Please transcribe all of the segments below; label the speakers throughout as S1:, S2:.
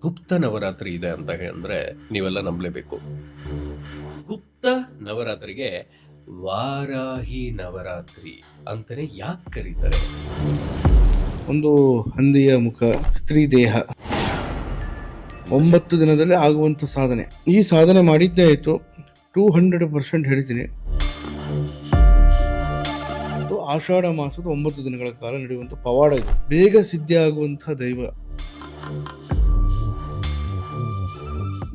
S1: ಗುಪ್ತ ನವರಾತ್ರಿ ಇದೆ ಅಂತ ಅಂದ್ರೆ ನೀವೆಲ್ಲ ನಂಬಲೇಬೇಕು. ಗುಪ್ತ ನವರಾತ್ರಿಗೆ ವಾರಾಹಿ ನವರಾತ್ರಿ ಅಂತಾನೆ ಯಾಕೆ ಕರೀತಾರೆ?
S2: ಒಂದು ಹಂದಿಯ ಮುಖ, ಸ್ತ್ರೀ ದೇಹ. ಒಂಬತ್ತು ದಿನದಲ್ಲಿ ಆಗುವಂಥ ಸಾಧನೆ. ಈ ಸಾಧನೆ ಮಾಡಿದ್ದೇ ಆಯಿತು. ಟೂ ಹಂಡ್ರೆಡ್ ಪರ್ಸೆಂಟ್ ಹೇಳ್ತೀನಿ ಆಷಾಢ ಮಾಸದ ಒಂಬತ್ತು ದಿನಗಳ ಕಾಲ ನಡೆಯುವಂಥ ಪವಾಡ ಇದು. ಬೇಗ ಸಿದ್ಧಿ ಆಗುವಂಥ ದೈವ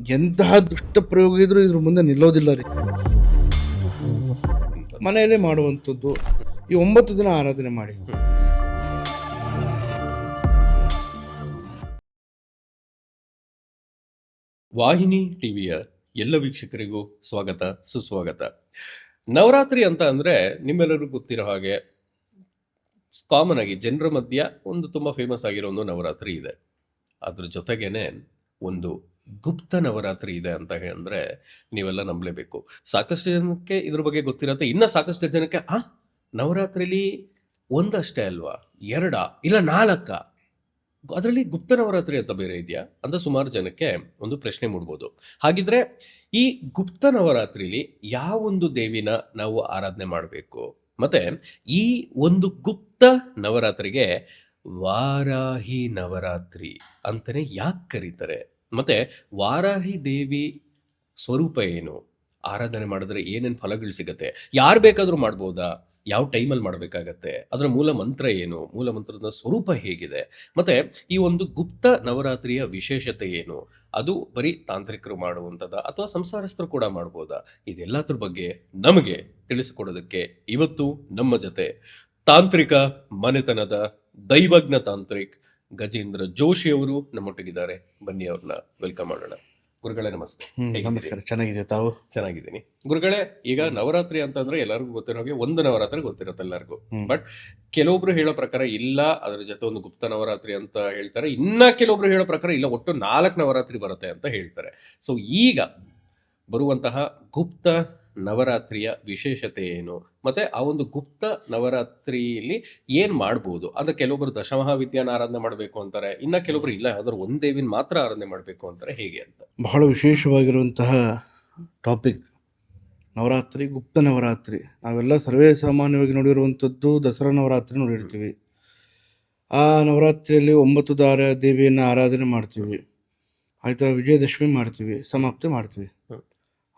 S2: ಎಂತಹ ದುಷ್ಟ ಪ್ರಯೋಗ ಇದ್ರೂ ಇದ್ರ ಮುಂದೆ ನಿಲ್ಲೋದಿಲ್ಲ ರೀ. ಮನೆಯಲ್ಲೇ ಮಾಡುವಂಥದ್ದು ಈ ಒಂಬತ್ತು ದಿನ ಆರಾಧನೆ ಮಾಡಿ.
S1: ವಾಹಿನಿ ಟಿವಿಯ ಎಲ್ಲ ವೀಕ್ಷಕರಿಗೂ ಸ್ವಾಗತ, ಸುಸ್ವಾಗತ. ನವರಾತ್ರಿ ಅಂತ ಅಂದ್ರೆ ನಿಮ್ಮೆಲ್ಲರಿಗೂ ಗೊತ್ತಿರೋ ಹಾಗೆ ಕಾಮನ್ ಆಗಿ ಜನರ ಮಧ್ಯ ಒಂದು ತುಂಬಾ ಫೇಮಸ್ ಆಗಿರೋ ಒಂದು ನವರಾತ್ರಿ ಇದೆ. ಅದ್ರ ಜೊತೆಗೇನೆ ಒಂದು ಗುಪ್ತ ನವರಾತ್ರಿ ಇದೆ ಅಂತ ಅಂದ್ರೆ ನೀವೆಲ್ಲ ನಂಬಲೇಬೇಕು. ಸಾಕಷ್ಟು ಜನಕ್ಕೆ ಇದ್ರ ಬಗ್ಗೆ ಗೊತ್ತಿರತ್ತೆ. ಇನ್ನ ಸಾಕಷ್ಟು ಜನಕ್ಕೆ, ಆ, ನವರಾತ್ರಿಲಿ ಒಂದಷ್ಟೇ ಅಲ್ವಾ? ಎರಡ? ಇಲ್ಲ ನಾಲ್ಕ? ಅದರಲ್ಲಿ ಗುಪ್ತ ನವರಾತ್ರಿ ಅಂತ ಬೇರೆ ಇದೆಯಾ? ಅಂತ ಸುಮಾರು ಜನಕ್ಕೆ ಒಂದು ಪ್ರಶ್ನೆ ಮೂಡ್ಬೋದು. ಹಾಗಿದ್ರೆ ಈ ಗುಪ್ತ ನವರಾತ್ರಿಲಿ ಯಾವೊಂದು ದೇವಿನ ನಾವು ಆರಾಧನೆ ಮಾಡಬೇಕು? ಮತ್ತೆ ಈ ಒಂದು ಗುಪ್ತ ನವರಾತ್ರಿಗೆ ವಾರಾಹಿ ನವರಾತ್ರಿ ಅಂತಲೇ ಯಾಕೆ ಕರೀತಾರೆ? ಮತ್ತೆ ವಾರಾಹಿ ದೇವಿ ಸ್ವರೂಪ ಏನು? ಆರಾಧನೆ ಮಾಡಿದ್ರೆ ಏನೇನು ಫಲಗಳು ಸಿಗುತ್ತೆ? ಯಾರು ಬೇಕಾದರೂ ಮಾಡ್ಬೋದಾ? ಯಾವ ಟೈಮಲ್ಲಿ ಮಾಡಬೇಕಾಗತ್ತೆ? ಅದರ ಮೂಲ ಮಂತ್ರ ಏನು? ಮೂಲ ಮಂತ್ರದ ಸ್ವರೂಪ ಹೇಗಿದೆ? ಮತ್ತೆ ಈ ಒಂದು ಗುಪ್ತ ನವರಾತ್ರಿಯ ವಿಶೇಷತೆ ಏನು? ಅದು ಬರೀ ತಾಂತ್ರಿಕರು ಮಾಡುವಂಥದ್ದ ಅಥವಾ ಸಂಸಾರಸ್ಥರು ಕೂಡ ಮಾಡ್ಬೋದಾ? ಇದೆಲ್ಲದ್ರ ಬಗ್ಗೆ ನಮಗೆ ತಿಳಿಸಿಕೊಡೋದಕ್ಕೆ ಇವತ್ತು ನಮ್ಮ ಜೊತೆ ತಾಂತ್ರಿಕ ಮನೆತನದ ದೈವಜ್ಞ ತಾಂತ್ರಿಕ್ ಗಜೇಂದ್ರ ಜೋಶಿ ಅವರು ನಮ್ಮೊಟ್ಟಿಗಿದ್ದಾರೆ. ಬನ್ನಿ ಅವ್ರನ್ನ ವೆಲ್ಕಮ್ ಮಾಡೋಣ. ಗುರುಗಳೇ ನಮಸ್ತೆ?
S2: ನಮಸ್ಕಾರ. ಚೆನ್ನಾಗಿದೆ ತಾವು?
S1: ಚೆನ್ನಾಗಿದ್ದೀನಿ. ಗುರುಗಳೇ ಈಗ ನವರಾತ್ರಿ ಅಂತಂದ್ರೆ ಎಲ್ಲರಿಗೂ ಗೊತ್ತಿರೋ ಹಾಗೆ ಒಂದು ನವರಾತ್ರಿ ಗೊತ್ತಿರುತ್ತೆ ಎಲ್ಲರಿಗೂ. ಬಟ್ ಕೆಲವೊಬ್ರು ಹೇಳೋ ಪ್ರಕಾರ ಇಲ್ಲ ಅದ್ರ ಜೊತೆ ಒಂದು ಗುಪ್ತ ನವರಾತ್ರಿ ಅಂತ ಹೇಳ್ತಾರೆ. ಇನ್ನ ಕೆಲವೊಬ್ರು ಹೇಳೋ ಪ್ರಕಾರ ಇಲ್ಲ ಒಟ್ಟು ನಾಲ್ಕು ನವರಾತ್ರಿ ಬರುತ್ತೆ ಅಂತ ಹೇಳ್ತಾರೆ. ಸೊ ಈಗ ಬರುವಂತಹ ಗುಪ್ತ ನವರಾತ್ರಿಯ ವಿಶೇಷತೆ ಏನು? ಮತ್ತು ಆ ಒಂದು ಗುಪ್ತ ನವರಾತ್ರಿಯಲ್ಲಿ ಏನು ಮಾಡ್ಬೋದು? ಅಂದರೆ ಕೆಲವೊಬ್ಬರು ದಶಮಹಾವಿದ್ಯಾನ ಆರಾಧನೆ ಮಾಡಬೇಕು ಅಂತಾರೆ ಇನ್ನು ಕೆಲವೊಬ್ರು ಇಲ್ಲ ಯಾವ್ದಾದ್ರು ಒಂದು ದೇವಿನ ಮಾತ್ರ ಆರಾಧನೆ ಮಾಡಬೇಕು ಅಂತಾರೆ ಹೇಗೆ ಅಂತ?
S2: ಬಹಳ ವಿಶೇಷವಾಗಿರುವಂತಹ ಟಾಪಿಕ್ ನವರಾತ್ರಿ ಗುಪ್ತ ನವರಾತ್ರಿ. ನಾವೆಲ್ಲ ಸರ್ವೇ ಸಾಮಾನ್ಯವಾಗಿ ನೋಡಿರುವಂಥದ್ದು ದಸರಾ ನವರಾತ್ರಿ ನೋಡಿರ್ತೀವಿ ಆ ನವರಾತ್ರಿಯಲ್ಲಿ ಒಂಬತ್ತು ದಾರ ದೇವಿಯನ್ನು ಆರಾಧನೆ ಮಾಡ್ತೀವಿ. ಆಯಿತಾ ವಿಜಯದಶಮಿ ಮಾಡ್ತೀವಿ ಸಮಾಪ್ತಿ ಮಾಡ್ತೀವಿ.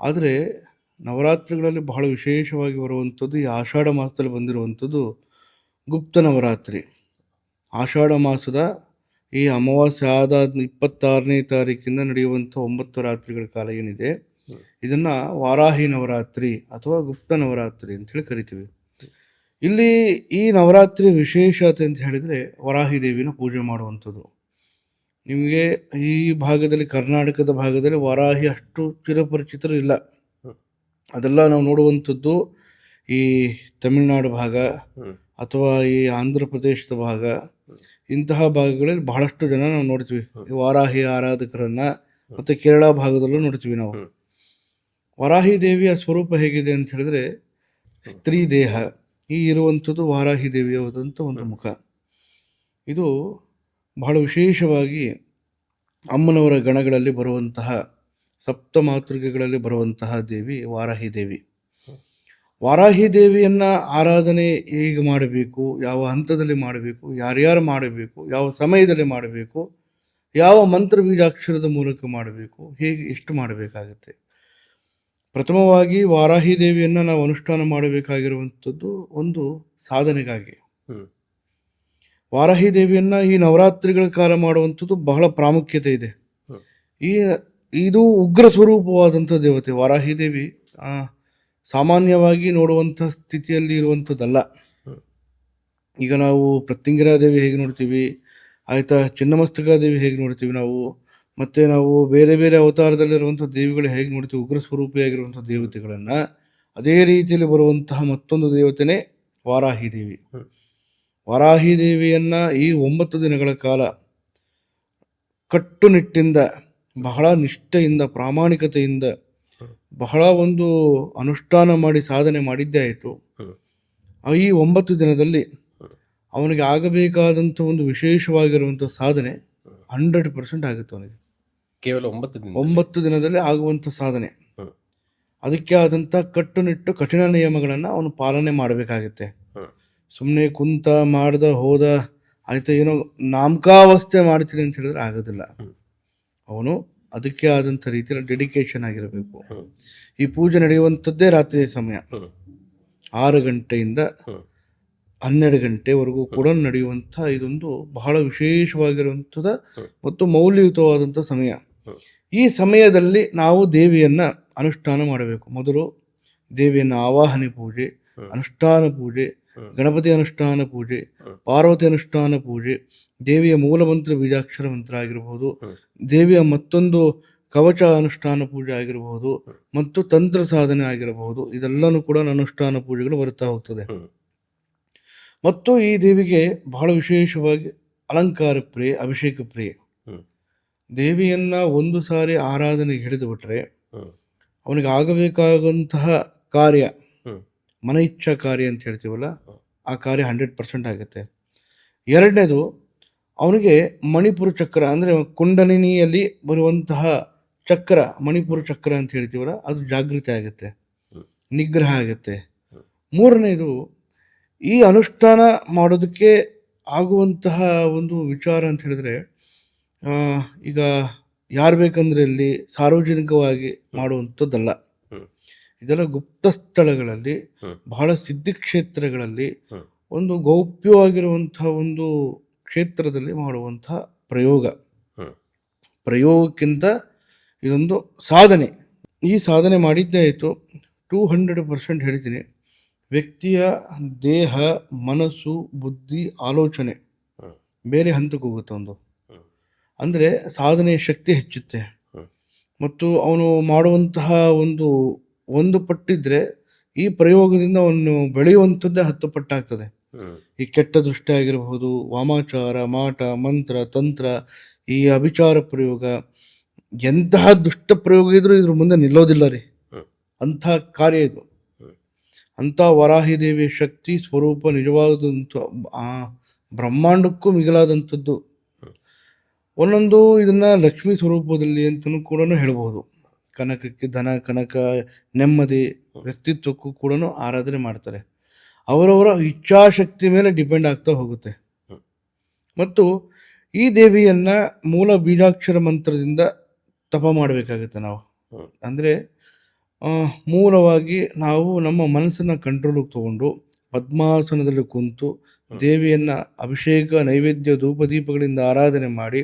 S2: ಆದರೆ ನವರಾತ್ರಿಗಳಲ್ಲಿ ಬಹಳ ವಿಶೇಷವಾಗಿ ಬರುವಂಥದ್ದು ಈ ಆಷಾಢ ಮಾಸದಲ್ಲಿ ಬಂದಿರುವಂಥದ್ದು ಗುಪ್ತ ನವರಾತ್ರಿ. ಆಷಾಢ ಮಾಸದ ಈ ಅಮಾವಾಸ್ಯೆ ಆದ ಇಪ್ಪತ್ತಾರನೇ ತಾರೀಕಿಂದ ನಡೆಯುವಂಥ ಒಂಬತ್ತು ರಾತ್ರಿಗಳ ಕಾಲ ಏನಿದೆ, ಇದನ್ನು ವಾರಾಹಿ ನವರಾತ್ರಿ ಅಥವಾ ಗುಪ್ತ ನವರಾತ್ರಿ ಅಂತ ಹೇಳಿ ಕರಿತೀವಿ. ಇಲ್ಲಿ ಈ ನವರಾತ್ರಿ ವಿಶೇಷತೆ ಅಂತ ಹೇಳಿದರೆ ವರಾಹಿ ದೇವಿನ ಪೂಜೆ ಮಾಡುವಂಥದ್ದು. ನಿಮಗೆ ಈ ಭಾಗದಲ್ಲಿ ಕರ್ನಾಟಕದ ಭಾಗದಲ್ಲಿ ವರಾಹಿ ಅಷ್ಟು ಚಿರಪರಿಚಿತರು ಇಲ್ಲ. ಅದೆಲ್ಲ ನಾವು ನೋಡುವಂಥದ್ದು ಈ ತಮಿಳುನಾಡು ಭಾಗ ಅಥವಾ ಈ ಆಂಧ್ರ ಪ್ರದೇಶದ ಭಾಗ ಇಂತಹ ಭಾಗಗಳಲ್ಲಿ ಬಹಳಷ್ಟು ಜನ ನಾವು ನೋಡ್ತೀವಿ. ಈ ವಾರಾಹಿ ಆರಾಧಕರನ್ನು ಮತ್ತೆ ಕೇರಳ ಭಾಗದಲ್ಲೂ ನೋಡ್ತೀವಿ ನಾವು. ವಾರಾಹಿ ದೇವಿಯ ಸ್ವರೂಪ ಹೇಗಿದೆ ಅಂತ ಹೇಳಿದ್ರೆ ಸ್ತ್ರೀ ದೇಹ ಈ ಇರುವಂಥದ್ದು ವಾರಾಹಿ ದೇವಿಯಾದಂಥ ಒಂದು ಮುಖ. ಇದು ಬಹಳ ವಿಶೇಷವಾಗಿ ಅಮ್ಮನವರ ಗಣಗಳಲ್ಲಿ ಬರುವಂತಹ ಸಪ್ತ ಮಾತೃಕೆಗಳಲ್ಲಿ ಬರುವಂತಹ ದೇವಿ ವಾರಾಹಿ ದೇವಿ. ವಾರಾಹಿ ದೇವಿಯನ್ನ ಆರಾಧನೆ ಹೇಗೆ ಮಾಡಬೇಕು ಯಾವ ಹಂತದಲ್ಲಿ ಮಾಡಬೇಕು ಯಾರ್ಯಾರು ಮಾಡಬೇಕು ಯಾವ ಸಮಯದಲ್ಲಿ ಮಾಡಬೇಕು ಯಾವ ಮಂತ್ರ ಬೀಜಾಕ್ಷರದ ಮೂಲಕ ಮಾಡಬೇಕು ಹೇಗೆ ಎಷ್ಟು ಮಾಡಬೇಕಾಗುತ್ತೆ. ಪ್ರಥಮವಾಗಿ ವಾರಾಹಿ ದೇವಿಯನ್ನು ನಾವು ಅನುಷ್ಠಾನ ಮಾಡಬೇಕಾಗಿರುವಂಥದ್ದು ಒಂದು ಸಾಧನೆಗಾಗಿ. ವಾರಾಹಿ ದೇವಿಯನ್ನ ಈ ನವರಾತ್ರಿಗಳ ಕಾಲ ಮಾಡುವಂಥದ್ದು ಬಹಳ ಪ್ರಾಮುಖ್ಯತೆ ಇದೆ. ಈ ಇದು ಉಗ್ರ ಸ್ವರೂಪವಾದಂಥ ದೇವತೆ ವಾರಾಹಿ ದೇವಿ ಸಾಮಾನ್ಯವಾಗಿ ನೋಡುವಂಥ ಸ್ಥಿತಿಯಲ್ಲಿ ಇರುವಂಥದ್ದಲ್ಲ ಈಗ ನಾವು ಪ್ರತ್ಯಂಗಿರಾ ದೇವಿ ಹೇಗೆ ನೋಡ್ತೀವಿ, ಆಯಿತಾ ಚಿನ್ನಮಸ್ತಕ ದೇವಿ ಹೇಗೆ ನೋಡ್ತೀವಿ ನಾವು, ಮತ್ತು ನಾವು ಬೇರೆ ಬೇರೆ ಅವತಾರದಲ್ಲಿರುವಂಥ ದೇವಿಗಳು ಹೇಗೆ ನೋಡ್ತೀವಿ, ಉಗ್ರ ಸ್ವರೂಪಿಯಾಗಿರುವಂಥ ದೇವತೆಗಳನ್ನು, ಅದೇ ರೀತಿಯಲ್ಲಿ ಬರುವಂತಹ ಮತ್ತೊಂದು ದೇವತೆನೇ ವಾರಾಹಿ ದೇವಿ. ವಾರಾಹಿ ದೇವಿಯನ್ನು ಈ ಒಂಬತ್ತು ದಿನಗಳ ಕಾಲ ಕಟ್ಟುನಿಟ್ಟಿಂದ ಬಹಳ ನಿಷ್ಠೆಯಿಂದ ಪ್ರಾಮಾಣಿಕತೆಯಿಂದ ಬಹಳ ಒಂದು ಅನುಷ್ಠಾನ ಮಾಡಿ ಸಾಧನೆ ಮಾಡಿದ್ದೇ ಆಯಿತು. ಈ ಒಂಬತ್ತು ದಿನದಲ್ಲಿ. ಅವನಿಗೆ ಆಗಬೇಕಾದಂಥ ಒಂದು ವಿಶೇಷವಾಗಿರುವಂಥ ಸಾಧನೆ. ಹಂಡ್ರೆಡ್ ಪರ್ಸೆಂಟ್ ಆಗುತ್ತೆ ಅವನಿಗೆ.
S1: ಕೇವಲ ಒಂಬತ್ತು ದಿನ
S2: ಒಂಬತ್ತು ದಿನದಲ್ಲಿ ಆಗುವಂಥ ಸಾಧನೆ. ಅದಕ್ಕೆ ಆದಂಥ ಕಟ್ಟುನಿಟ್ಟು ಕಠಿಣ ನಿಯಮಗಳನ್ನು ಅವನು ಪಾಲನೆ ಮಾಡಬೇಕಾಗುತ್ತೆ. ಸುಮ್ಮನೆ ಕುಂತ ಮಾಡ್ದ ಹೋದ ಆಯ್ತಾ ಏನೋ ನಾಮಕಾವಸ್ಥೆ ಮಾಡ್ತೀನಿ ಅಂತ ಹೇಳಿದ್ರೆ ಆಗೋದಿಲ್ಲ. ಅವನು ಅದಕ್ಕೆ ಆದಂಥ ರೀತಿಯಲ್ಲಿ ಡೆಡಿಕೇಶನ್ ಆಗಿರಬೇಕು. ಈ ಪೂಜೆ ನಡೆಯುವಂಥದ್ದೇ ರಾತ್ರಿ ಸಮಯ. ಆರು ಗಂಟೆಯಿಂದ. ಹನ್ನೆರಡು ಗಂಟೆವರೆಗೂ ಕೂಡ ನಡೆಯುವಂಥ ಇದೊಂದು ಬಹಳ ವಿಶೇಷವಾಗಿರುವಂಥದ್ದು ಮತ್ತು ಮೌಲ್ಯಯುತವಾದಂಥ ಸಮಯ. ಈ ಸಮಯದಲ್ಲಿ ನಾವು ದೇವಿಯನ್ನು ಅನುಷ್ಠಾನ ಮಾಡಬೇಕು. ಮೊದಲು ದೇವಿಯನ್ನು ಆವಾಹನೆ ಪೂಜೆ ಅನುಷ್ಠಾನ ಪೂಜೆ. ಗಣಪತಿ ಅನುಷ್ಠಾನ ಪೂಜೆ ಪಾರ್ವತಿ ಅನುಷ್ಠಾನ ಪೂಜೆ ದೇವಿಯ ಮೂಲ ಮಂತ್ರ ಬೀಜಾಕ್ಷರ ಮಂತ್ರ ಆಗಿರಬಹುದು ದೇವಿಯ ಮತ್ತೊಂದು ಕವಚ ಅನುಷ್ಠಾನ ಪೂಜೆ ಆಗಿರಬಹುದು ಮತ್ತು ತಂತ್ರ ಸಾಧನೆ ಆಗಿರಬಹುದು ಇದೆಲ್ಲನೂ ಕೂಡ ಅನುಷ್ಠಾನ ಪೂಜೆಗಳು ಬರುತ್ತಾ ಹೋಗ್ತದೆ ಮತ್ತು ಈ ದೇವಿಗೆ ಬಹಳ ವಿಶೇಷವಾಗಿ ಅಲಂಕಾರ ಪ್ರಿಯೆ ಅಭಿಷೇಕ ಪ್ರಿಯೆ. ದೇವಿಯನ್ನ ಒಂದು ಸಾರಿ ಆರಾಧನೆಗೆ ಹಿಡಿದು ಬಿಟ್ರೆ. ಅವನಿಗೆ ಆಗಬೇಕಾದಂತಹ ಕಾರ್ಯ. ಮನ ಇಚ್ಛಾ ಕಾರ್ಯ ಅಂತ ಹೇಳ್ತೀವಲ್ಲ ಆ ಕಾರ್ಯ ಹಂಡ್ರೆಡ್ ಪರ್ಸೆಂಟ್ ಆಗುತ್ತೆ. ಎರಡನೇದು ಅವನಿಗೆ ಮಣಿಪುರ ಚಕ್ರ ಅಂದರೆ ಕುಂಡಲಿನಿಯಲ್ಲಿ ಬರುವಂತಹ ಚಕ್ರ ಮಣಿಪುರ ಚಕ್ರ ಅಂತ ಹೇಳ್ತೀವಲ್ಲ ಅದು ಜಾಗೃತಿ ಆಗುತ್ತೆ ನಿಗ್ರಹ ಆಗುತ್ತೆ. ಮೂರನೇದು ಈ ಅನುಷ್ಠಾನ ಮಾಡೋದಕ್ಕೆ ಆಗುವಂತಹ ಒಂದು ವಿಚಾರ ಅಂತ ಹೇಳಿದ್ರೆ ಈಗ ಯಾರು ಬೇಕಂದ್ರೆ ಇಲ್ಲಿ ಸಾರ್ವಜನಿಕವಾಗಿ ಮಾಡುವಂಥದ್ದಲ್ಲ. ಇದೆಲ್ಲ ಗುಪ್ತ ಸ್ಥಳಗಳಲ್ಲಿ. ಬಹಳ ಸಿದ್ಧಿ ಕ್ಷೇತ್ರಗಳಲ್ಲಿ ಒಂದು ಗೌಪ್ಯವಾಗಿರುವಂತಹ ಒಂದು ಕ್ಷೇತ್ರದಲ್ಲಿ ಮಾಡುವಂತಹ ಪ್ರಯೋಗ. ಪ್ರಯೋಗಕ್ಕಿಂತ ಇದೊಂದು ಸಾಧನೆ. ಈ ಸಾಧನೆ ಮಾಡಿದ್ದೇ ಆಯಿತು. ಟೂ ಹಂಡ್ರೆಡ್ ಪರ್ಸೆಂಟ್ ಹೇಳ್ತೀನಿ ವ್ಯಕ್ತಿಯ ದೇಹ ಮನಸ್ಸು ಬುದ್ಧಿ ಆಲೋಚನೆ. ಬೇರೆ ಹಂತಕ್ಕೆ ಹೋಗುತ್ತೆ ಒಂದು. ಅಂದರೆ ಸಾಧನೆಯ ಶಕ್ತಿ ಹೆಚ್ಚುತ್ತೆ. ಮತ್ತು ಅವನು ಮಾಡುವಂತಹ ಒಂದು ಒಂದು ಪಟ್ಟಿದ್ರೆ ಈ ಪ್ರಯೋಗದಿಂದ ಅವನು ಬೆಳೆಯುವಂಥದ್ದೇ ಹತ್ತು ಪಟ್ಟಾಗ್ತದೆ. ಈ ಕೆಟ್ಟ ದೃಷ್ಟಿ ಆಗಿರಬಹುದು ವಾಮಾಚಾರ ಮಾಟ ಮಂತ್ರ ತಂತ್ರ ಈ ಅಭಿಚಾರ ಪ್ರಯೋಗ ಎಂತಹ ದುಷ್ಟ ಪ್ರಯೋಗ ಇದ್ರೂ ಇದ್ರ ಮುಂದೆ ನಿಲ್ಲೋದಿಲ್ಲ ರೀ. ಅಂಥ ಕಾರ್ಯ ಇದು. ಅಂಥ ವರಾಹಿ ದೇವಿ ಶಕ್ತಿ ಸ್ವರೂಪ ನಿಜವಾದಂಥ ಆ ಬ್ರಹ್ಮಾಂಡಕ್ಕೂ ಮಿಗಿಲಾದಂಥದ್ದು ಒಂದೊಂದು ಇದನ್ನ ಲಕ್ಷ್ಮೀ ಸ್ವರೂಪದಲ್ಲಿ ಅಂತಲೂ ಕೂಡ ಹೇಳ್ಬೋದು ಕನಕಕ್ಕೆ ಧನ ಕನಕ ನೆಮ್ಮದಿ ವ್ಯಕ್ತಿತ್ವಕ್ಕೂ ಕೂಡ ಆರಾಧನೆ ಮಾಡ್ತಾರೆ ಅವರವರ ಇಚ್ಛಾಶಕ್ತಿ ಮೇಲೆ ಡಿಪೆಂಡ್ ಆಗ್ತಾ ಹೋಗುತ್ತೆ ಮತ್ತು ಈ ದೇವಿಯನ್ನು ಮೂಲ ಬೀಜಾಕ್ಷರ ಮಂತ್ರದಿಂದ ತಪ ಮಾಡಬೇಕಾಗುತ್ತೆ ನಾವು. ಅಂದರೆ ಮೂಲವಾಗಿ ನಾವು ನಮ್ಮ ಮನಸ್ಸನ್ನು ಕಂಟ್ರೋಲಿಗೆ ತಗೊಂಡು ಪದ್ಮಾಸನದಲ್ಲಿ ಕುಂತು ದೇವಿಯನ್ನು ಅಭಿಷೇಕ ನೈವೇದ್ಯ ಧೂಪ ದೀಪಗಳಿಂದ ಆರಾಧನೆ ಮಾಡಿ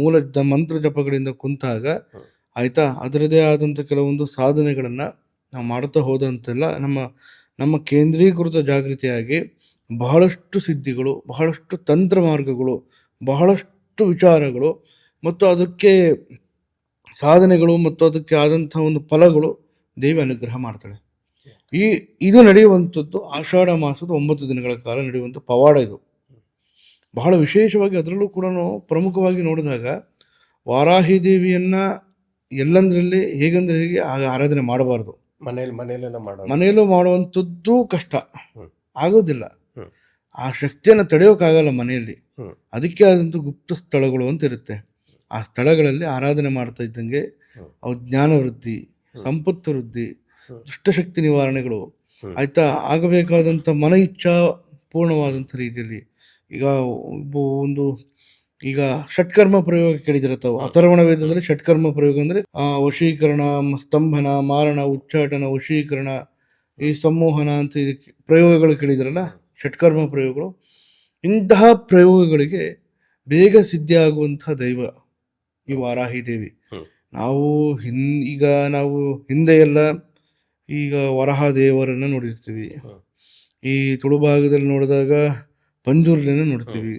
S2: ಮೂಲ ಮಂತ್ರ ಜಪಗಳಿಂದ ಕುಂತಾಗ. ಆಯ್ತಾ? ಅದರದೇ ಆದಂಥ ಕೆಲವೊಂದು ಸಾಧನೆಗಳನ್ನು ನಾವು ಮಾಡ್ತಾ ಹೋದಂತೆಲ್ಲ ನಮ್ಮ ನಮ್ಮ ಕೇಂದ್ರೀಕೃತ ಜಾಗೃತಿಯಾಗಿ ಬಹಳಷ್ಟು ಸಿದ್ಧಿಗಳು, ಬಹಳಷ್ಟು ತಂತ್ರ ಮಾರ್ಗಗಳು, ಬಹಳಷ್ಟು ವಿಚಾರಗಳು ಮತ್ತು ಅದಕ್ಕೆ ಸಾಧನೆಗಳು ಮತ್ತು ಅದಕ್ಕೆ ಆದಂಥ ಒಂದು ಫಲಗಳು ದೇವಿ ಅನುಗ್ರಹ ಮಾಡ್ತಾಳೆ. ಈ, ಇದು ನಡೆಯುವಂಥದ್ದು ಆಷಾಢ ಮಾಸದ ಒಂಬತ್ತು ದಿನಗಳ ಕಾಲ ನಡೆಯುವಂಥ ಪವಾಡ ಇದು. ಬಹಳ ವಿಶೇಷವಾಗಿ ಅದರಲ್ಲೂ ಕೂಡ ಪ್ರಮುಖವಾಗಿ ನೋಡಿದಾಗ ವಾರಾಹಿ ದೇವಿಯನ್ನ ಎಲ್ಲಂದ್ರಲ್ಲಿ ಹೇಗಂದ್ರೆ ಹೇಗೆ ಆಗ ಆರಾಧನೆ ಮಾಡಬಾರ್ದು.
S1: ಮನೇಲಿ ಮನೆಯಲ್ಲೆಲ್ಲ ಮಾಡೋದು?
S2: ಮನೆಯಲ್ಲೂ ಮಾಡುವಂಥದ್ದು ಕಷ್ಟ. ಆಗೋದಿಲ್ಲ. ಆ ಶಕ್ತಿಯನ್ನು ತಡೆಯೋಕ್ಕಾಗಲ್ಲ ಮನೆಯಲ್ಲಿ. ಅದಕ್ಕೆ ಆದಂಥ ಗುಪ್ತ ಸ್ಥಳಗಳು ಅಂತ ಇರುತ್ತೆ. ಆ ಸ್ಥಳಗಳಲ್ಲಿ ಆರಾಧನೆ ಮಾಡ್ತಾ ಇದ್ದಂಗೆ. ಅವು ಜ್ಞಾನ ವೃದ್ಧಿ ಸಂಪತ್ತು ವೃದ್ಧಿ. ದುಷ್ಟಶಕ್ತಿ ನಿವಾರಣೆಗಳು.
S1: ಆಯಿತಾ
S2: ಆಯ್ತಾ? ಆಗಬೇಕಾದಂಥ ಮನ ಇಚ್ಛಾ ಪೂರ್ಣವಾದಂಥ ರೀತಿಯಲ್ಲಿ ಈಗ ಒಬ್ಬ ಒಂದು ಈಗ ಷಟ್ಕರ್ಮ ಪ್ರಯೋಗ ಕೇಳಿದಿರ ತಾವು. ಅಥರ್ವಣ ವೇದದಲ್ಲಿ ಷಟ್ಕರ್ಮ ಪ್ರಯೋಗ ಅಂದ್ರೆ ಆ, ವಶೀಕರಣ ಸ್ತಂಭನ ಮಾರಣ ಉಚ್ಚಾಟನ ವಶೀಕರಣ ಈ ಸಂಮೋಹನ ಅಂತ ಇದಕ್ಕೆ ಪ್ರಯೋಗಗಳು ಕೇಳಿದ್ರಲ್ಲ ಷಟ್ಕರ್ಮ ಪ್ರಯೋಗಗಳು. ಇಂತಹ ಪ್ರಯೋಗಗಳಿಗೆ ಬೇಗ ಸಿದ್ಧಿಯಾಗುವಂತಹ ದೈವ ಈ ವಾರಾಹಿ ದೇವಿ. ನಾವು ಹಿನ್ ಈಗ ನಾವು ಹಿಂದೆ ಎಲ್ಲ ಈಗ ವರಹ ದೇವರನ್ನ ನೋಡಿರ್ತೀವಿ. ಈ ತುಳುಭಾಗದಲ್ಲಿ ನೋಡಿದಾಗ ಪಂಜುರ್ಲಿನ ನೋಡ್ತೀವಿ.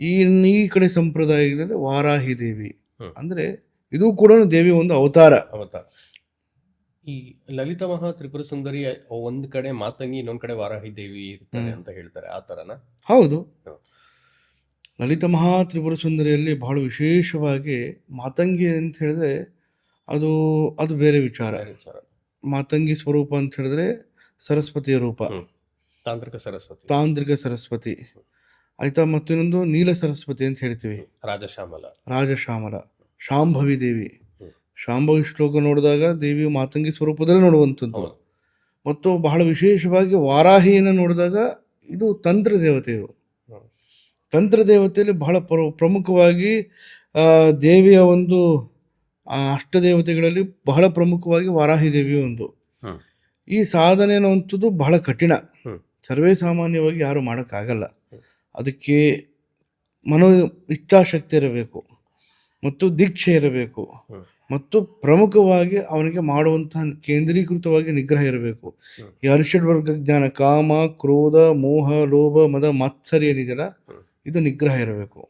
S2: ಈ ಈ ಕಡೆ ಸಂಪ್ರದಾಯದಲ್ಲಿ ವಾರಾಹಿ ದೇವಿ. ಅಂದರೆ ಇದು ಕೂಡ ದೇವಿ ಒಂದು ಅವತಾರ.
S1: ಅವತಾರ. ಈ ಲಲಿತ ಮಹಾ ತ್ರಿಪುರ ಸುಂದರಿ ಒಂದ್ ಕಡೆ ಮಾತಂಗಿ ಇನ್ನೊಂದ್ ಕಡೆ ವಾರಾಹಿ ದೇವಿ ಇರ್ತಾರೆ ಅಂತ ಹೇಳ್ತಾರೆ ಆ ತರನ?
S2: ಹೌದು. ಲಲಿತ ಮಹಾ ತ್ರಿಪುರ ಸುಂದರಿಯಲ್ಲಿ ಬಹಳ ವಿಶೇಷವಾಗಿ ಮಾತಂಗಿ ಅಂತ ಹೇಳಿದ್ರೆ ಅದು ಅದು ಬೇರೆ ವಿಚಾರ. ಮಾತಂಗಿ ಸ್ವರೂಪ ಅಂತ ಹೇಳಿದ್ರೆ ಸರಸ್ವತಿಯ ರೂಪ.
S1: ತಾಂತ್ರಿಕ ಸರಸ್ವತಿ.
S2: ತಾಂತ್ರಿಕ ಸರಸ್ವತಿ. ಆಯ್ತಾ ಮತ್ತಿನ್ನೊಂದು ನೀಲ ಸರಸ್ವತಿ ಅಂತ ಹೇಳ್ತೀವಿ.
S1: ರಾಜಶ್ಯಾಮಲ.
S2: ರಾಜಶ್ಯಾಮಲ. ಶಾಂಭವಿ ದೇವಿ. ಶಾಂಭವಿ ಶ್ಲೋಕ ನೋಡಿದಾಗ ದೇವಿಯು ಮಾತಂಗಿ ಸ್ವರೂಪದಲ್ಲಿ ನೋಡುವಂಥದ್ದು. ಮತ್ತು ಬಹಳ ವಿಶೇಷವಾಗಿ ವಾರಾಹಿಯನ್ನು ನೋಡಿದಾಗ ಇದು ತಂತ್ರ ದೇವತೆಯು. ತಂತ್ರ ದೇವತೆಯಲ್ಲಿ ಬಹಳ ಪ್ರ ಪ್ರಮುಖವಾಗಿ ದೇವಿಯ ಒಂದು ಅಷ್ಟ ಅಷ್ಟದೇವತೆಗಳಲ್ಲಿ ಬಹಳ ಪ್ರಮುಖವಾಗಿ ವಾರಾಹಿ ದೇವಿಯ ಒಂದು. ಈ ಸಾಧನೆ ಅನ್ನುವಂಥದ್ದು ಬಹಳ ಕಠಿಣ. ಸರ್ವೇ ಸಾಮಾನ್ಯವಾಗಿ ಯಾರು ಮಾಡೋಕ್ಕಾಗಲ್ಲ. ಅದಕ್ಕೆ ಮನೋ ಇಚ್ಛಾಶಕ್ತಿ ಇರಬೇಕು ಮತ್ತು ದೀಕ್ಷೆ ಇರಬೇಕು ಮತ್ತು ಪ್ರಮುಖವಾಗಿ ಅವನಿಗೆ ಮಾಡುವಂತಹ ಕೇಂದ್ರೀಕೃತವಾಗಿ ನಿಗ್ರಹ ಇರಬೇಕು. ಈ ಅರಿಷಡ್ ವರ್ಗ ಜ್ಞಾನ ಕಾಮ ಕ್ರೋಧ ಮೋಹ ಲೋಭ ಮದ ಮತ್ಸರಿ ಏನಿದೆಯಲ್ಲ ಇದು ನಿಗ್ರಹ ಇರಬೇಕು.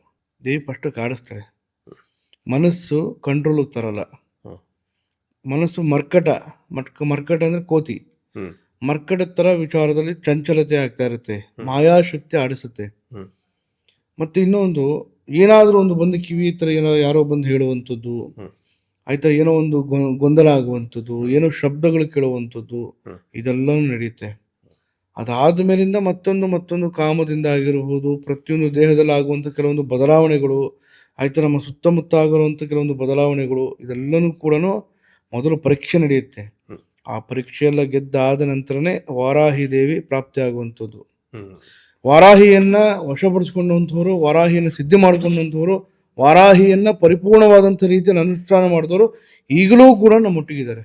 S2: ದೇವಿ ಫಸ್ಟ್ ಕಾಡಿಸ್ತಾಳೆ. ಮನಸ್ಸು ಕಂಟ್ರೋಲ್ ತರಲ್ಲ. ಮನಸ್ಸು ಮರ್ಕಟ ಮಟ್ಕ ಮರ್ಕಟ ಅಂದರೆ ಕೋತಿ. ಥರ ವಿಚಾರದಲ್ಲಿ ಚಂಚಲತೆ ಆಗ್ತಾ ಇರುತ್ತೆ. ಮಾಯಾಶಕ್ತಿ ಆಡಿಸುತ್ತೆ ಮತ್ತೆ ಇನ್ನೊಂದು ಏನಾದರೂ ಒಂದು ಬಂದು ಕಿವಿ ಹತ್ರ ಏನೋ ಯಾರೋ ಬಂದು ಹೇಳುವಂಥದ್ದು. ಆಯ್ತಾ ಏನೋ ಒಂದು ಗೊಂದಲ ಆಗುವಂಥದ್ದು ಏನೋ ಶಬ್ದಗಳು ಕೇಳುವಂಥದ್ದು ಇದೆಲ್ಲ ನಡೆಯುತ್ತೆ ಅದಾದ ಮೇಲಿಂದ ಮತ್ತೊಂದು ಮತ್ತೊಂದು ಕಾಮದಿಂದ ಆಗಿರಬಹುದು ಪ್ರತಿಯೊಂದು ದೇಹದಲ್ಲಿ ಆಗುವಂಥ ಕೆಲವೊಂದು ಬದಲಾವಣೆಗಳು ಆಯ್ತಾ ನಮ್ಮ ಸುತ್ತಮುತ್ತ ಆಗಿರುವಂಥ ಕೆಲವೊಂದು ಬದಲಾವಣೆಗಳು ಇದೆಲ್ಲನೂ ಕೂಡ ಮೊದಲು ಪರೀಕ್ಷೆ ನಡೆಯುತ್ತೆ. ಆ ಪರೀಕ್ಷೆ ಎಲ್ಲ ಗೆದ್ದಾದ ನಂತರನೇ ವಾರಾಹಿ ದೇವಿ ಪ್ರಾಪ್ತಿ ಆಗುವಂಥದ್ದು
S1: ಹ್ಮ್.
S2: ವಾರಾಹಿಯನ್ನ ವಶಪಡಿಸ್ಕೊಂಡಂಥವ್ರು ವಾರಾಹಿಯನ್ನು ಸಿದ್ಧಿ ಮಾಡಿಕೊಂಡಂಥವ್ರು ವಾರಾಹಿಯನ್ನ ಪರಿಪೂರ್ಣವಾದಂಥ ರೀತಿಯಲ್ಲಿ ಅನುಷ್ಠಾನ ಮಾಡಿದವರು ಈಗಲೂ ಕೂಡ ನಮ್ಮೊಟ್ಟಿಗಿದ್ದಾರೆ.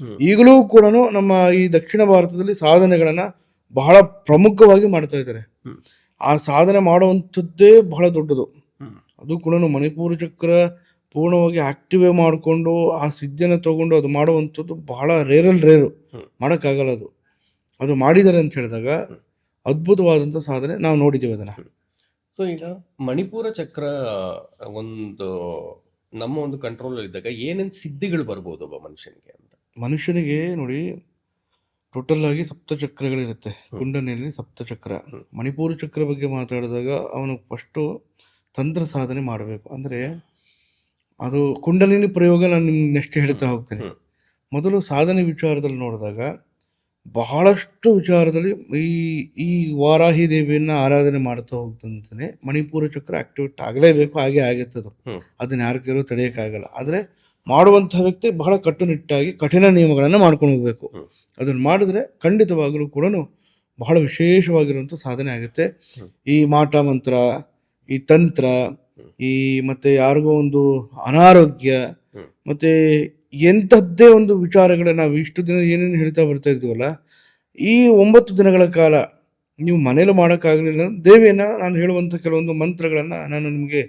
S1: ಹ್ಮ್.
S2: ಈಗಲೂ ಕೂಡ ನಮ್ಮ ಈ ದಕ್ಷಿಣ ಭಾರತದಲ್ಲಿ ಸಾಧನೆಗಳನ್ನು ಬಹಳ ಪ್ರಮುಖವಾಗಿ ಮಾಡ್ತಾ ಇದ್ದಾರೆ. ಆ ಸಾಧನೆ ಮಾಡುವಂಥದ್ದೇ ಬಹಳ ದೊಡ್ಡದು. ಅದು ಕೂಡ ಮಣಿಪುರ ಚಕ್ರ ಪೂರ್ಣವಾಗಿ ಆಕ್ಟಿವೇ ಮಾಡಿಕೊಂಡು ಆ ಸಿದ್ಧಿಯನ್ನು ತೊಗೊಂಡು ಅದು ಮಾಡುವಂಥದ್ದು ಬಹಳ ರೇರಲ್ ರೇರು. ಮಾಡೋಕ್ಕಾಗಲ್ಲ ಅದು. ಅದು ಮಾಡಿದ್ದಾರೆ ಅಂತ ಹೇಳಿದಾಗ. ಅದ್ಭುತವಾದಂಥ ಸಾಧನೆ ನಾವು ನೋಡಿದ್ದೀವಿ ಅದನ್ನು.
S1: ಸೊ ಈಗ ಮಣಿಪುರ ಚಕ್ರ ಒಂದು ನಮ್ಮ ಒಂದು ಕಂಟ್ರೋಲ್ ಇದ್ದಾಗ ಏನೇನು ಸಿದ್ಧಿಗಳು ಬರ್ಬೋದು ಒಬ್ಬ ಮನುಷ್ಯನಿಗೆ ಅಂತ?
S2: ಮನುಷ್ಯನಿಗೆ ನೋಡಿ ಟೋಟಲ್ ಆಗಿ ಸಪ್ತ ಚಕ್ರಗಳಿರುತ್ತೆ. ಕುಂಡನೆಯಲ್ಲಿ ಸಪ್ತ ಚಕ್ರ. ಮಣಿಪುರ ಚಕ್ರ ಬಗ್ಗೆ ಮಾತಾಡಿದಾಗ ಅವನು ಫಸ್ಟು ತಂತ್ರ ಸಾಧನೆ ಮಾಡಬೇಕು. ಅಂದರೆ ಅದು ಕುಂಡಲಿನಿ ಪ್ರಯೋಗ ನಾನು ನಿಮ್ಗೆ ನೆಕ್ಸ್ಟ್ ಹೇಳ್ತಾ ಹೋಗ್ತೇನೆ ಮೊದಲು ಸಾಧನೆ ವಿಚಾರದಲ್ಲಿ ನೋಡಿದಾಗ ಬಹಳಷ್ಟು ವಿಚಾರದಲ್ಲಿ ಈ ಈ ವಾರಾಹಿ ದೇವಿಯನ್ನು ಆರಾಧನೆ ಮಾಡ್ತಾ ಹೋಗ್ತಂತಾನೆ ಮಣಿಪುರ ಚಕ್ರ ಆಕ್ಟಿವೇಟ್ ಆಗಲೇಬೇಕು ಹಾಗೆ ಆಗುತ್ತೆ ಅದು
S1: ಹ್ಮ್.
S2: ಅದನ್ನ ಯಾರು ಕೆಲವು ತಡೆಯೋಕ್ಕಾಗಲ್ಲ ಆದರೆ ಮಾಡುವಂಥ ವ್ಯಕ್ತಿ ಬಹಳ ಕಟ್ಟುನಿಟ್ಟಾಗಿ ಕಠಿಣ ನಿಯಮಗಳನ್ನು ಮಾಡ್ಕೊಂಡು ಹೋಗಬೇಕು. ಅದನ್ನು ಮಾಡಿದ್ರೆ ಖಂಡಿತವಾಗಲೂ ಕೂಡ ಬಹಳ ವಿಶೇಷವಾಗಿರುವಂಥ ಸಾಧನೆ ಆಗುತ್ತೆ ಈ ಮಾಟ ಮಂತ್ರ ಈ ತಂತ್ರ. ಈ ಮತ್ತೆ ಯಾರಿಗೋ ಒಂದು ಅನಾರೋಗ್ಯ. ಮತ್ತೆ ಎಂಥದ್ದೇ ಒಂದು ವಿಚಾರಗಳನ್ನ ನಾವು ಇಷ್ಟು ದಿನ ಏನೇನು ಹೇಳ್ತಾ ಬರ್ತಾ ಇದ್ದೀವಲ್ಲ ಈ ಒಂಬತ್ತು ದಿನಗಳ ಕಾಲ ನೀವು ಮನೇಲಿ ಮಾಡೋಕ್ಕಾಗಲಿಲ್ಲ ದೇವಿಯನ್ನ ನಾನು ಹೇಳುವಂಥ ಕೆಲವೊಂದು ಮಂತ್ರಗಳನ್ನು ನಾನು ನಿಮಗೆ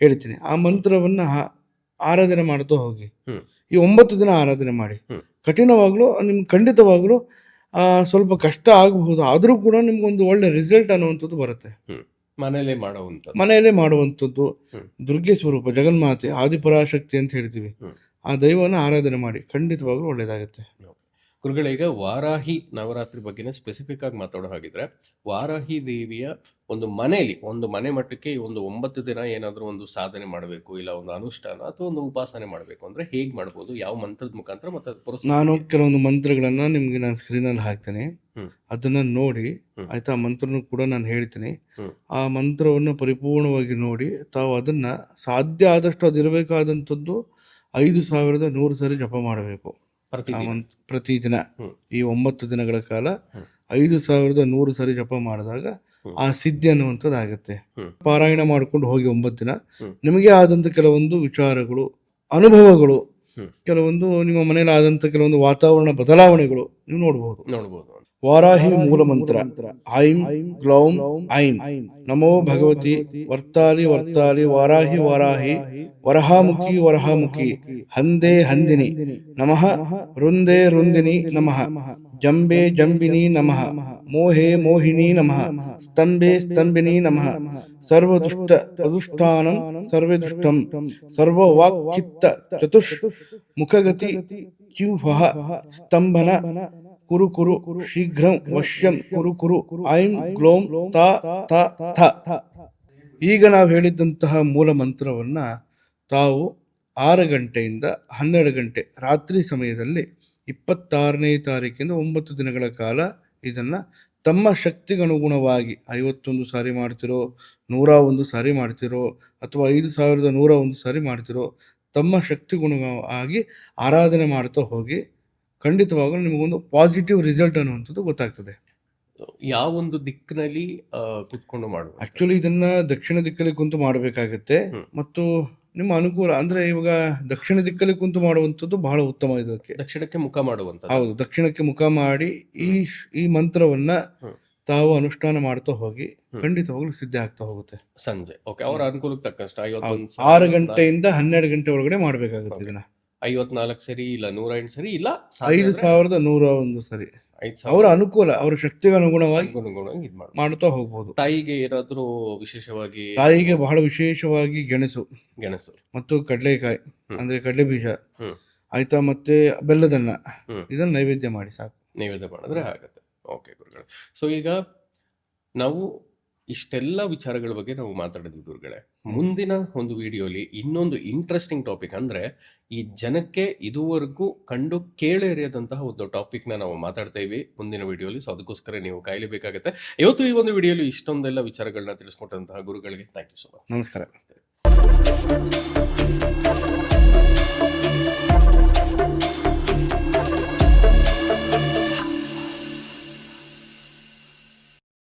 S2: ಹೇಳ್ತೀನಿ. ಆ ಮಂತ್ರವನ್ನು ಆರಾಧನೆ ಮಾಡ್ತಾ ಹೋಗಿ. ಈ ಒಂಬತ್ತು ದಿನ ಆರಾಧನೆ ಮಾಡಿ. ಕಠಿಣವಾಗ್ಲೂ ನಿಮ್ಗೆ ಖಂಡಿತವಾಗ್ಲೂ ಸ್ವಲ್ಪ ಕಷ್ಟ ಆಗಬಹುದು ಆದರೂ ಕೂಡ ನಿಮ್ಗೊಂದು ಒಳ್ಳೆ ರಿಸಲ್ಟ್ ಅನ್ನುವಂಥದ್ದು ಬರುತ್ತೆ.
S1: ಮನೇಲೆ ಮಾಡುವಂಥದ್ದು.
S2: ಮನೆಯಲ್ಲೇ ಮಾಡುವಂಥದ್ದು. ದುರ್ಗೆ ಸ್ವರೂಪ ಜಗನ್ಮಾತೆ ಆದಿಪರಾಶಕ್ತಿ ಅಂತ ಹೇಳ್ತೀವಿ. ಆ ದೈವವನ್ನು ಆರಾಧನೆ ಮಾಡಿ ಖಂಡಿತವಾಗ್ಲೂ ಒಳ್ಳೇದಾಗುತ್ತೆ
S1: ಗುರುಗಳೀಗ ವಾರಾಹಿ ನವರಾತ್ರಿ ಬಗ್ಗೆನೇ ಸ್ಪೆಸಿಫಿಕ್ ಆಗಿ ಮಾತಾಡೋ ಹಾಗಿದ್ರೆ ವಾರಾಹಿ ದೇವಿಯ ಒಂದು ಮನೆಯಲ್ಲಿ ಒಂದು ಮನೆ ಮಟ್ಟಕ್ಕೆ ಒಂದು ಒಂಬತ್ತು ದಿನ ಏನಾದರೂ ಒಂದು ಸಾಧನೆ ಮಾಡಬೇಕು ಇಲ್ಲ ಒಂದು ಅನುಷ್ಠಾನ ಅಥವಾ ಒಂದು ಉಪಾಸನೆ ಮಾಡಬೇಕು ಅಂದ್ರೆ ಹೇಗೆ ಮಾಡ್ಬೋದು ಯಾವ ಮಂತ್ರದ ಮುಖಾಂತರ ಮತ್ತೆ
S2: ನಾನು ಕೆಲವೊಂದು ಮಂತ್ರಗಳನ್ನ ನಿಮ್ಗೆ ನಾನು ಸ್ಕ್ರೀನಲ್ಲಿ ಹಾಕ್ತೇನೆ. ಅದನ್ನ ನೋಡಿ. ಆಯ್ತಾ ಆ ಮಂತ್ರನೂ ಕೂಡ ನಾನು ಹೇಳ್ತೀನಿ ಆ ಮಂತ್ರವನ್ನು ಪರಿಪೂರ್ಣವಾಗಿ ನೋಡಿ ತಾವು ಅದನ್ನ ಸಾಧ್ಯ ಆದಷ್ಟು ಅದಿರಬೇಕಾದಂಥದ್ದು ಐದು ಸಾವಿರದ ನೂರು ಸರಿ ಜಪ ಮಾಡಬೇಕು ಆ
S1: ಪ್ರತಿದಿನ.
S2: ಈ ಒಂಬತ್ತು ದಿನಗಳ ಕಾಲ. ಐದು ಸಾವಿರದ ನೂರು ಸಾರಿ ಜಪ ಮಾಡಿದಾಗ ಆ ಸಿದ್ಧಿ ಅನ್ನುವಂಥದ್ದು ಆಗುತ್ತೆ ಪಾರಾಯಣ ಮಾಡ್ಕೊಂಡು ಹೋಗಿ ಒಂಬತ್ತು ದಿನ. ನಿಮಗೆ ಆದಂಥ ಕೆಲವೊಂದು ವಿಚಾರಗಳು ಅನುಭವಗಳು ಕೆಲವೊಂದು ನಿಮ್ಮ ಮನೇಲಿ ಆದಂಥ ಕೆಲವೊಂದು ವಾತಾವರಣ ಬದಲಾವಣೆಗಳು ನೀವು ನೋಡಬಹುದು
S1: ನೋಡ್ಬೋದು.
S2: ವಾರಾಹಿ ಮೂಲ ಮಂತ್ರ ಐಂ ಗ್ಲೌಂ ಐಂ ನಮೋ ಭಗವತಿ. ವರ್ತಾಲಿ ವರ್ತಾಲಿ ವಾರಾಹಿ ವಾರಾಹಿ. ವರಹಾಮುಖಿ ವರಹಾಮುಖಿ. ಹಂದೇ ಹಂದಿನಿ. ನಮಃ. ರುಂದೇ ರುಂದಿನಿ ನಮಃ. ಜಂಬೆ ಜಂಬಿನಿ ನಮಃ. ಮೋಹೆ ಮೋಹಿನಿ ನಮಃ. ಸ್ತಂಭೆ ಸ್ತಂಭಿನಿ ನಮಃ. ಸರ್ವದುಷ್ಟ ಅದುಷ್ಠಾನಂ ಸರ್ವೇ ದುಷ್ಟಂ ಸರ್ವವಾಕ್ಚಿತ್ತ ಚತುಷ್ ಮುಖಗತಿ ಚ್ಯೂಫಃ ಸ್ತಂಭನ ಕುರು ಕುರು ಶೀಘ್ರಂ ವಶ್ಯಂ ಕುರು ಕುರು ಐಂ ಗ್ಲೋಂ ತಾ ತ ಥ ಈಗ ನಾವು ಹೇಳಿದ್ದಂತಹ ಮೂಲ ಮಂತ್ರವನ್ನ ತಾವು ಆರು ಗಂಟೆಯಿಂದ ಹನ್ನೆರಡು ಗಂಟೆ ರಾತ್ರಿ ಸಮಯದಲ್ಲಿ ಇಪ್ಪತ್ತಾರನೇ ತಾರೀಕಿಂದ ಒಂಬತ್ತು ದಿನಗಳ ಕಾಲ ಇದನ್ನು ತಮ್ಮ ಶಕ್ತಿಗನುಗುಣವಾಗಿ ಐವತ್ತೊಂದು ಸಾರಿ ಮಾಡ್ತಿರೋ ನೂರ ಒಂದು ಸಾರಿ ಮಾಡ್ತಿರೋ ಅಥವಾ ಐದು ಸಾವಿರದ ನೂರ ಒಂದು ಸಾರಿ ಮಾಡ್ತಿರೋ ತಮ್ಮ ಶಕ್ತಿಗುಣವಾಗಿ ಆರಾಧನೆ ಮಾಡ್ತಾ ಹೋಗಿ ಖಂಡಿತವಾಗಲೂ ನಿಮಗೊಂದು ಪಾಸಿಟಿವ್ ರಿಸಲ್ಟ್ ಅನ್ನುವಂಥದ್ದು ಗೊತ್ತಾಗ್ತದೆ.
S1: ಯಾವ ಒಂದು ದಿಕ್ಕಿನಲ್ಲಿ ಕುತ್ಕೊಂಡು ಮಾಡುವ
S2: ಆಕ್ಚುಲಿ ಇದನ್ನ ದಕ್ಷಿಣ ದಿಕ್ಕಲ್ಲಿ ಕುಂತು ಮಾಡಬೇಕಾಗತ್ತೆ. ಮತ್ತು ನಿಮ್ಮ ಅನುಕೂಲ ಅಂದ್ರೆ ಇವಾಗ ದಕ್ಷಿಣ ದಿಕ್ಕಲ್ಲಿ ಕುಂತು ಮಾಡುವಂಥದ್ದು ಬಹಳ ಉತ್ತಮ ಇದಕ್ಕೆ.
S1: ದಕ್ಷಿಣಕ್ಕೆ ಮುಖ ಮಾಡುವಂತ
S2: ಹೌದು ದಕ್ಷಿಣಕ್ಕೆ ಮುಖ ಮಾಡಿ ಈ ಈ ಮಂತ್ರವನ್ನ ತಾವು ಅನುಷ್ಠಾನ ಮಾಡ್ತಾ ಹೋಗಿ. ಖಂಡಿತವಾಗ್ಲೂ ಸಿದ್ಧ ಆಗ್ತಾ ಹೋಗುತ್ತೆ.
S1: ಸಂಜೆ. ಓಕೆ ಅವರ ಅನುಕೂಲಕ್ಕೆ ತಕ್ಕಷ್ಟು
S2: ಆರು ಗಂಟೆಯಿಂದ ಹನ್ನೆರಡು ಗಂಟೆ ಒಳಗಡೆ ಮಾಡ್ಬೇಕಾಗುತ್ತೆ ಇದನ್ನ.
S1: ಐವತ್ನಾಲ್ಕು ಸರಿ ಇಲ್ಲ ನೂರ ಎಂಟು ಸರಿ ಇಲ್ಲ
S2: ಐದು ಸಾವಿರದ ನೂರ ಒಂದು ಸರಿ.
S1: ಐದು
S2: ಅವರ ಅನುಕೂಲ ಅವರ ಶಕ್ತಿಗೆ ಅನುಗುಣವಾಗಿ
S1: ಅನುಗುಣವಾಗಿ ಇದು ಮಾಡಿ
S2: ಮಾಡ್ತಾ ಹೋಗ್ಬೋದು.
S1: ತಾಯಿಗೆ ಏನಾದರೂ ವಿಶೇಷವಾಗಿ
S2: ತಾಯಿಗೆ ಬಹಳ ವಿಶೇಷವಾಗಿ ಗೆಣಸು.
S1: ಗೆಣಸು.
S2: ಮತ್ತು ಕಡಲೆಕಾಯಿ ಅಂದ್ರೆ ಕಡಲೆ ಬೀಜ.
S1: ಹ್ಮ್.
S2: ಆಯ್ತಾ ಮತ್ತೆ ಬೆಲ್ಲದನ್ನ.
S1: ಹ್ಮ್.
S2: ಇದನ್ನ ನೈವೇದ್ಯ ಮಾಡಿ ಸಾಕು.
S1: ನೈವೇದ್ಯ ಮಾಡಿದ್ರೆ ಆಗುತ್ತೆ. ಓಕೆ ಗುರುಗಳೇ. ಸೊ ಈಗ ನಾವು ಇಷ್ಟೆಲ್ಲ ವಿಚಾರಗಳ ಬಗ್ಗೆ ನಾವು ಮಾತಾಡಿದ್ವಿ ಗುರುಗಳೇ. ಮುಂದಿನ ಒಂದು ವಿಡಿಯೋಲಿ ಇನ್ನೊಂದು ಇಂಟ್ರೆಸ್ಟಿಂಗ್ ಟಾಪಿಕ್ ಅಂದ್ರೆ ಈ ಜನಕ್ಕೆ ಇದುವರೆಗೂ ಕಂಡು ಕೇಳಿರಿಯದಂತಹ ಒಂದು ಟಾಪಿಕ್ನ ನಾವು ಮಾತಾಡ್ತಾ ಇವಿ ಮುಂದಿನ ವಿಡಿಯೋಲಿ ಸೊ ಅದಕ್ಕೋಸ್ಕರ ನೀವು ಕಾಯಲೇಬೇಕಾಗುತ್ತೆ ಇವತ್ತು ಈ ಒಂದು ವಿಡಿಯೋಲಿ ಇಷ್ಟೊಂದೆಲ್ಲ ವಿಚಾರಗಳನ್ನ ತಿಳಿಸ್ಕೊಟ್ಟಂತಹ ಗುರುಗಳಿಗೆ ಥ್ಯಾಂಕ್ ಯು ಸೊ ಮಚ್
S2: ನಮಸ್ಕಾರ.